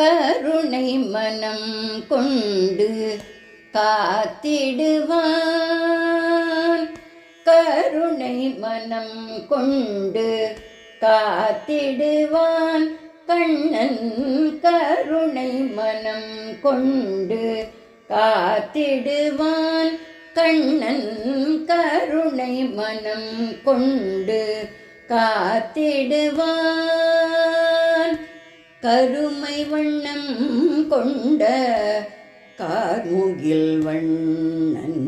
கருணை மனம் கொண்டு காத்திடுவான். கருணை மனம் கொண்டு காத்திடுவான். கண்ணன் கருணை மனம் கொண்டு காத்திடுவான். கண்ணன் கருணை மனம் கொண்டு காத்திடுவான். கருமை வண்ணம் கொண்ட கார்முகில் வண்ணன்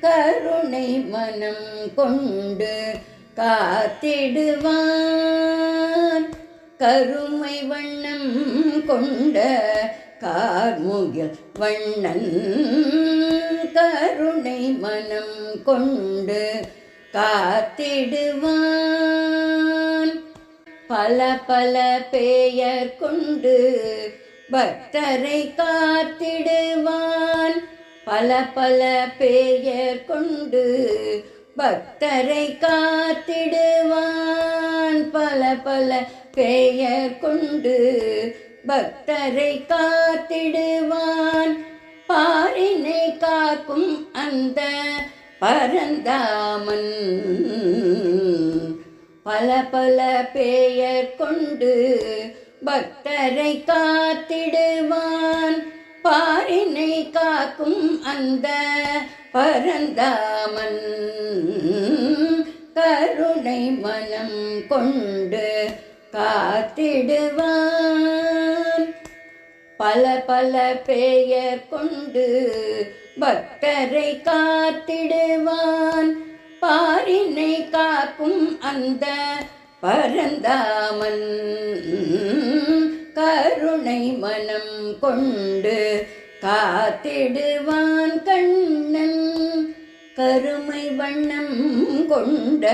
கருணை மனம் கொண்டு காத்திடுவான் கருமை வண்ணம் கொண்ட கார்முகில் வண்ணன் கருணை மனம் கொண்டு காத்திடுவான் பல பல பெயர் கொண்டு பக்தரை காத்திடுவான். பல பல பெயர் கொண்டு பக்தரை காத்திடுவான். பல பல பெயர் கொண்டு பக்தரை காத்திடுவான். பாரினை காக்கும் அந்த பரந்தாமன். பல பல பெயர் கொண்டு பக்தரை காத்திடுவான். பாரினை காக்கும் அந்த பரந்தாமன் கருணை மனம் கொண்டு காத்திடுவான். பல பல பெயர் கொண்டு பக்தரை காத்திடுவான். பாரினை காக்கும் அந்த பரந்தாமன் கருணை மனம் கொண்டு காத்திடுவான் கண்ணன். கருமை வண்ணம் கொண்ட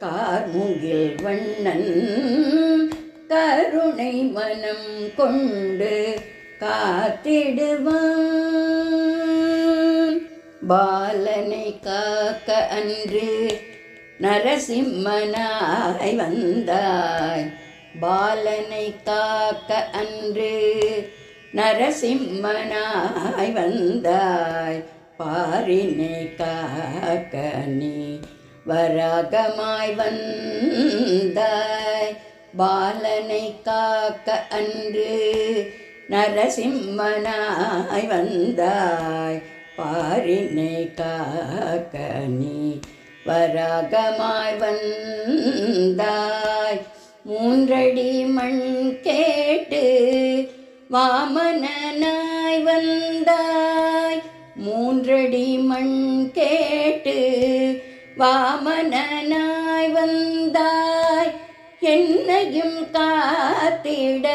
கார்முகில் வண்ணன் கருணை மனம் கொண்டு காத்திடுவான் பாலனை காக்க அன்று நரசிம்மனாய் வந்தாய். பாலனை காக்க அன்று நரசிம்மனாய் வந்தாய். பாரினை காக்க நீ வராகமாய் வந்தாய். பாலனை காக்க அன்று நரசிம்மனாய் வந்தாய். பாரினை காக்க நீ வராகமாய் வந்தாய். மூன்றடி மண் கேட்டு வாமனாய் வந்தாய். மூன்றடி மண் கேட்டு வாமனாய் வந்தாய். என்னையும் காத்திட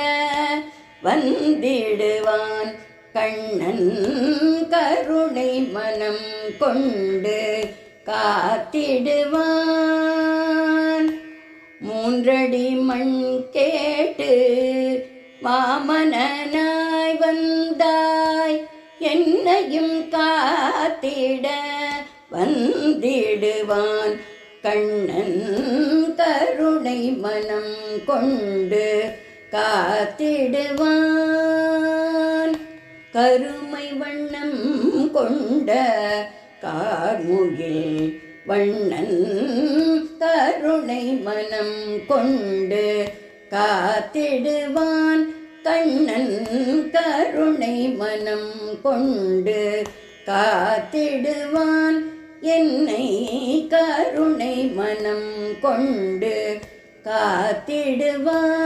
வந்திடுவான் கண்ணன் கருணை மனம் கொண்டு காத்திடுவான். மூன்றடி மண் கேட்டு வாமனாய் வந்தாய். என்னையும் காத்திட வந்திடுவான். கண்ணன் கருணை மனம் கொண்டு காத்திடுவான். கருமை வண்ணம் கொண்ட கார்முகில் வண்ணன் கருணை மனம் கொண்டு காத்திடுவான் கண்ணன் கருணை மனம் கொண்டு காத்திடுவான் என்னை கருணை மனம் கொண்டு காத்திடுவான்.